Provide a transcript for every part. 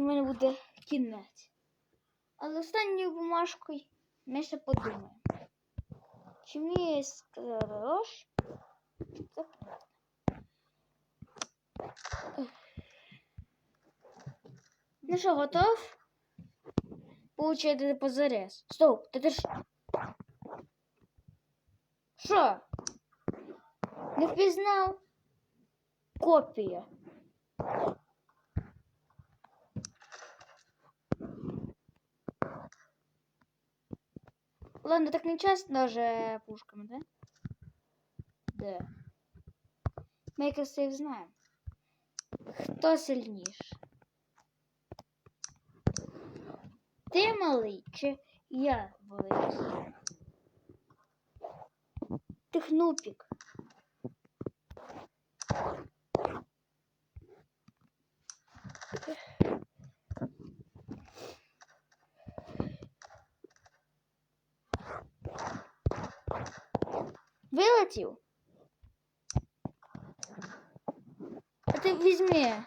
І в мене буде кінець. Але останньою бумажкою ми ще подумаємо. Чи мені скрош? Це. Ну що, готов? Получайте позарез. Стоп, ти ж. Що? Не впізнав? Копія. Ладно, так не чесно же пушками, да? Да. Ми якраз це і знаємо. Хто сильніше? Ти малий чи я великий? Ти хнупік. Вилетів? А ти візьми.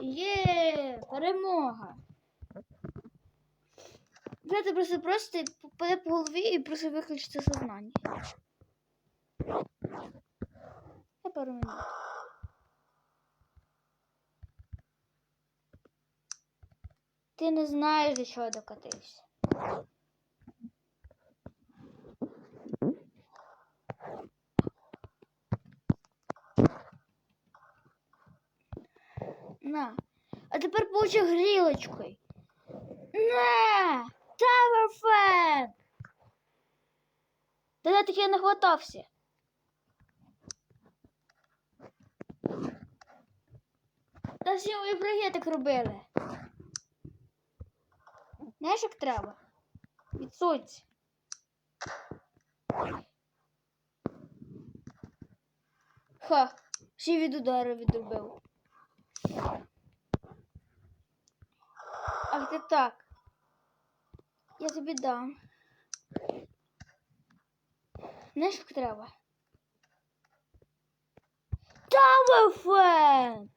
Є, перемога. Брати просто просто попаде по голові і просто виключиться сознання. Я пару минут. Ти не знаєш, до чого докатився. На. А тепер получи грілочкою. Tower Fan! Та я таки не хватався. Та всі мої враги так робили. Знаєш, як треба? Відсунься. Ха, всі від удару відробив. Ах ти так. Я тобі дам. Знаєш, як треба? Телефон!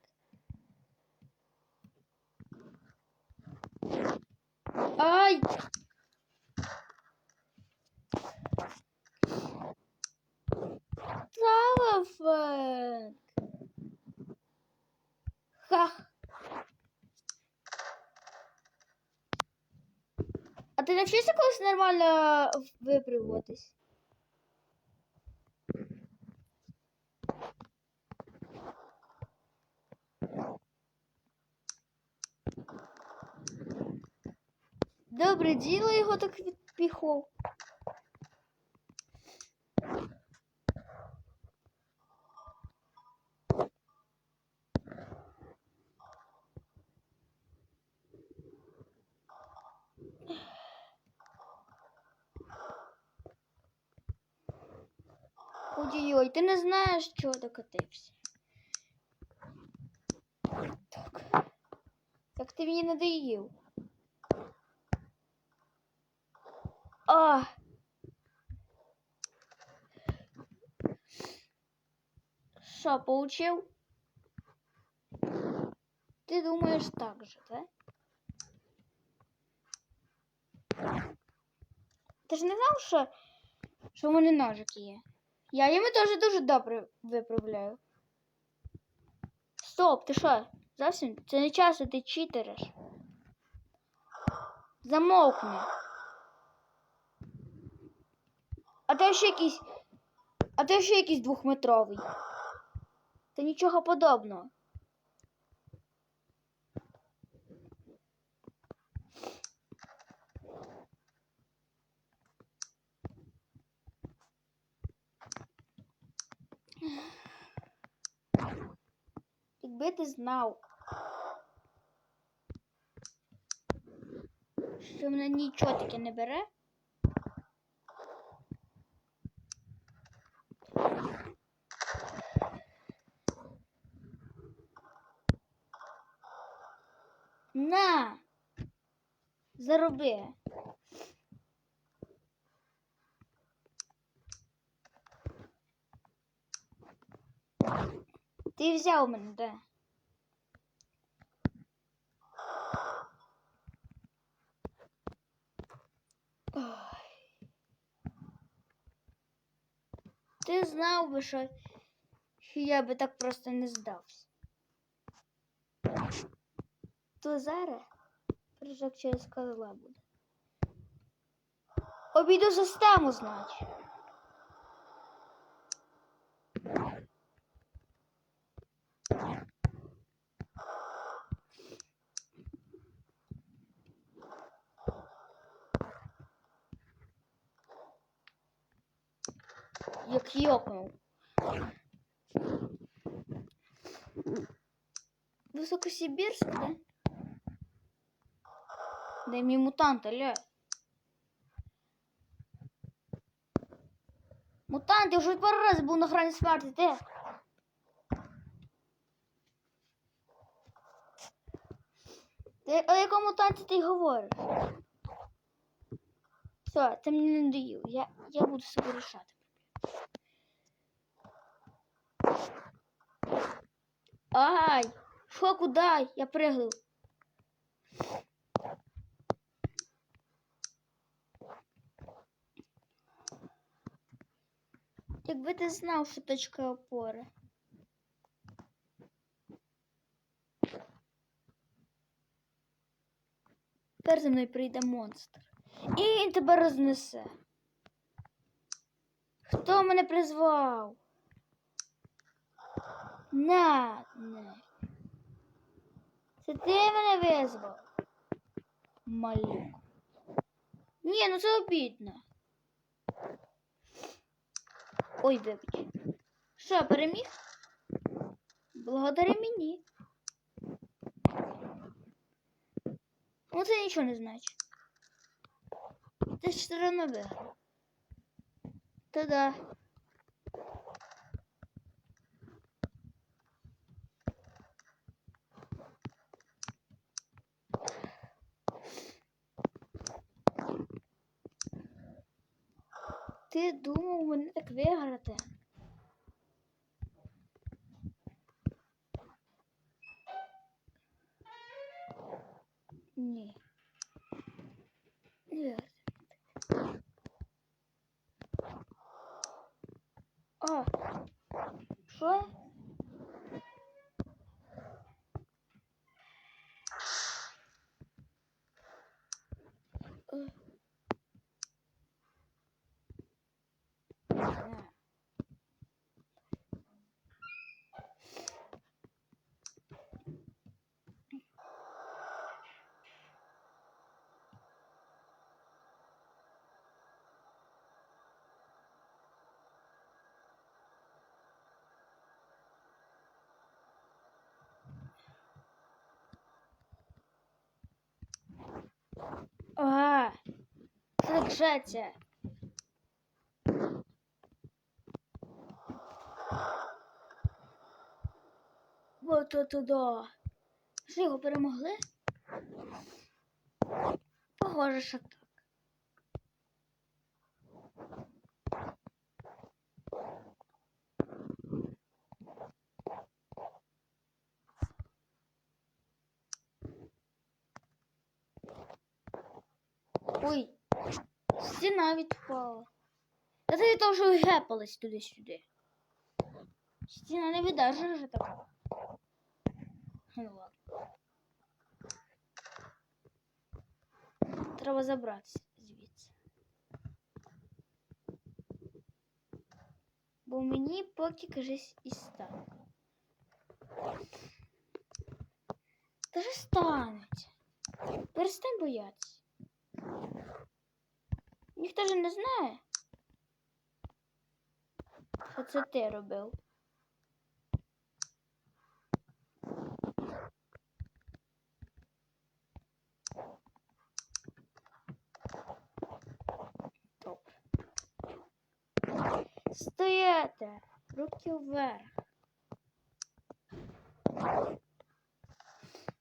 Ай! Телефон! Ха! А ти навчишся колись нормально випрямуватись? Добре діло його так відпіхов. Ой-ой, ти не знаєш, чого докотився. Так. Так ти мені надоїв. А. Що, получив? Ти думаєш так же, так? Ти ж не знав, що, що в мене ножики є? Я їми теж дуже добре виправляю. Стоп, ти що? Зовсім? Це не час, а ти читериш. Замовкни. А ти ще якийсь. А ти ще якийсь двохметровий. Та нічого подобного. Якби ти знав, що мене нічого таке не бере. На! Зароби. Ти взяв мене, де? Ти знав би, що я би так просто не здався. То зараз прыжок через козла буде. Обійду систему, значить. Як йокнув. Високосибірськ, да? Дай мій мутант, аля. Мутант, я вже пару разів був на грані смерті, де? Ти, о якому мутанті ти говориш? Все, ти мені не надоїв. Я, я буду себе рішати. Ай! Що, куди? Я пригнув. Якби ти знав, що точка опори. Тепер за мною прийде монстр. І він тебе рознесе. Хто мене призвав? На, не. Це ти мене визвав? Малюк. Ні, ну це обідно. Ой, вибач. Що, переміг? Благодаря мені. Ну це нічого не значить. Ти ж все одно виграв. Та-да. Ти думав мене так виграти? Ні. Не. А. Що? Е. Не. Ага. Це. Вот это да. Що його перемогли? Похоже, що так. Ой, стіна відпала. Та це того, що гепались туди-сюди. Стіна не видержить вже такого. Ну. Треба забратися звідси. Бо мені поки кажись і стане. Та ж станеться. Перестань боятися. Ніхто ж не знає, що це ти робив. Добре. Стояти! Руки вверх.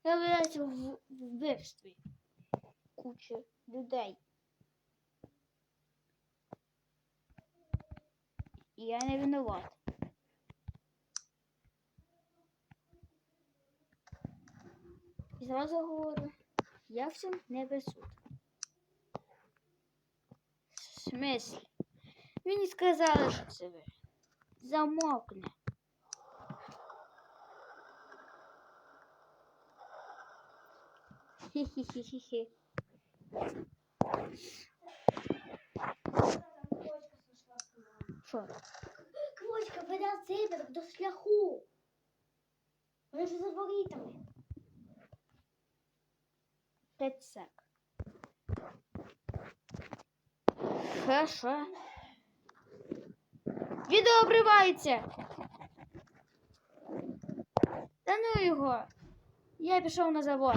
Я виявляюся в в вбивстві. Куча людей. Я не виноват. І зразу говорю, я в цьому не безсуд. В? Мені сказали, що це ви. Замокне. Хі-хі-хі-хі-хі. Що? Квочка веде цей до шляху. Вони вже за ворітами. П'ять сек. Хорошо. Відео обривається. Та ну його. Я пішов на завод.